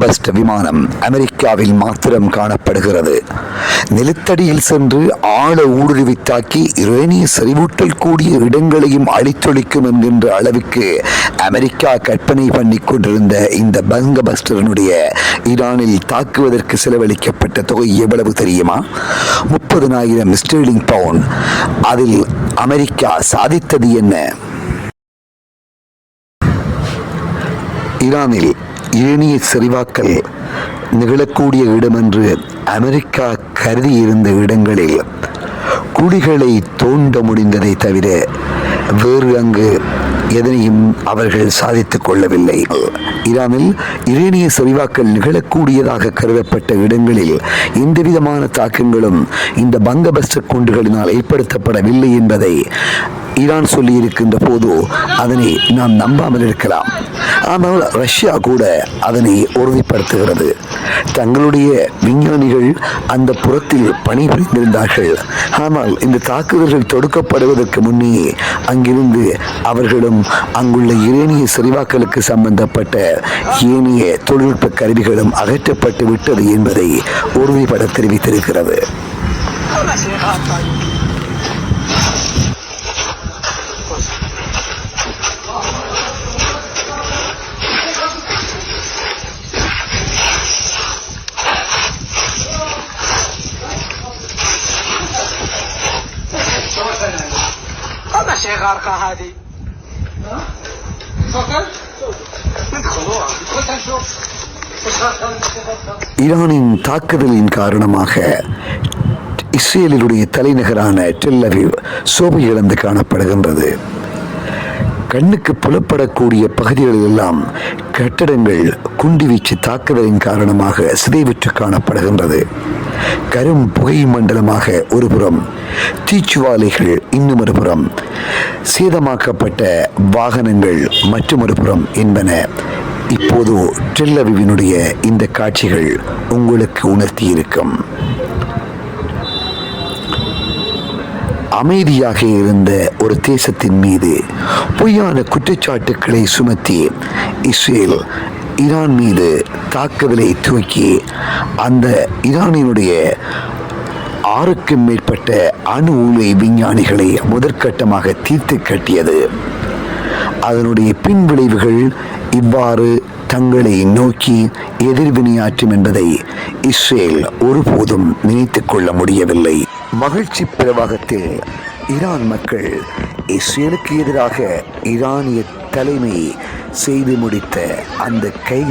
First விமானம் அமெரிக்காவில் மாத்திரம் காணப்படுகிறது. நிலத்தடியில் சென்று ஆழ ஊடுருவி தாக்கி யுரேனிய செறிவூட்டல் கூடிய இடங்களையும் அழித்தொழிக்கும் என்கின்ற அளவுக்கு அமெரிக்கா கற்பனை பண்ணி கொண்டிருந்த இந்த பங்க பஸ்டரனுடைய ஈரானில் தாக்குவதற்கு செலவழிக்கப்பட்ட தொகை எவ்வளவு தெரியுமா? முப்பதனாயிரம் ஸ்டீலிங் பவுண்ட் அதில் அமெரிக்கா சாதித்தது என்ன? ஈரானில் ஏனிய செறிவாக்கல் நிகழக்கூடிய இடமென்று அமெரிக்கா கருதியிருந்த இடங்களில் குழிகளை தோண்ட முடிந்ததை தவிர வேறு அங்கு எதனையும் அவர்கள் சாதித்துக் கொள்ளவில்லை. ஈரானில் இரேனிய செறிவாக்கல் நிகழக்கூடியதாக கருதப்பட்ட இடங்களில் எந்தவிதமான தாக்கங்களும் இந்த பங்கபஸ்ட குண்டுகளினால் ஏற்படுத்தப்படவில்லை என்பதை ஈரான் சொல்லி இருக்கின்ற போது அதனை நாம் நம்பாமல் இருக்கலாம் ஆனால் ரஷ்யா கூட அதனை உறுதிப்படுத்துகிறது. தங்களுடைய விஞ்ஞானிகள் அந்த புறத்தில் பணிபுரிந்திருந்தார்கள். ஆனால் இந்த தாக்குதல்கள் தொடுக்கப்படுவதற்கு முன்னே அங்கிருந்து அவர்களும் அங்குள்ள இரேனிய செறிவாக்கலுக்கு சம்பந்தப்பட்ட ஏனைய தொழில்நுட்ப கருவிகளும் அகற்றப்பட்டு விட்டது என்பதை உறுதிபட தெரிவித்திருக்கிறது. غارقة هذه تفضل ندخلوا ندخل نشوف ஈரானின் தாக்குதலின் காரணமாக இஸ்ரேலினுடைய தலைநகரான டெல்லவிவ் சோபை இழந்து காணப்படுகின்றது கண்ணுக்கு புலப்படக்கூடிய பகுதிகளிலெல்லாம் கட்டடங்கள் குண்டுவீச்சு தாக்குதலின் காரணமாக சிதைவுற்று காணப்படுகின்றது கரும் புகை மண்டலமாக ஒருபுறம் தீச்சுவாலைகள் இன்னும் ஒரு புறம் சேதமாக்கப்பட்ட வாகனங்கள் மற்றொரு புறம் என்பன இப்போது டெல்லவிவினுடைய இந்த காட்சிகள் உங்களுக்கு உணர்த்தி இருக்கும் அமைதியாக இருந்த ஒரு தேசத்தின் மீது பொய்யான குற்றச்சாட்டுக்களை சுமத்தி இஸ்ரேல் ஈரான் மீது தாக்குதலை தூக்கி அந்த ஈரானினுடைய ஆறுக்கும் மேற்பட்ட அணு உலை விஞ்ஞானிகளை முதற்கட்டமாக தீர்த்து கட்டியது. அதனுடைய பின்விளைவுகள் இவ்வாறு தங்களை நோக்கி எதிர்வினையாற்றும் என்பதை இஸ்ரேல் ஒருபோதும் நினைத்துக் கொள்ள முடியவில்லை. மகிழ்ச்சி பிரவாகத்தில் ஈரான் மக்கள் இஸ்ரேலுக்கு எதிராக ஈரானிய தலைமை செய்து முடித்த அந்த கை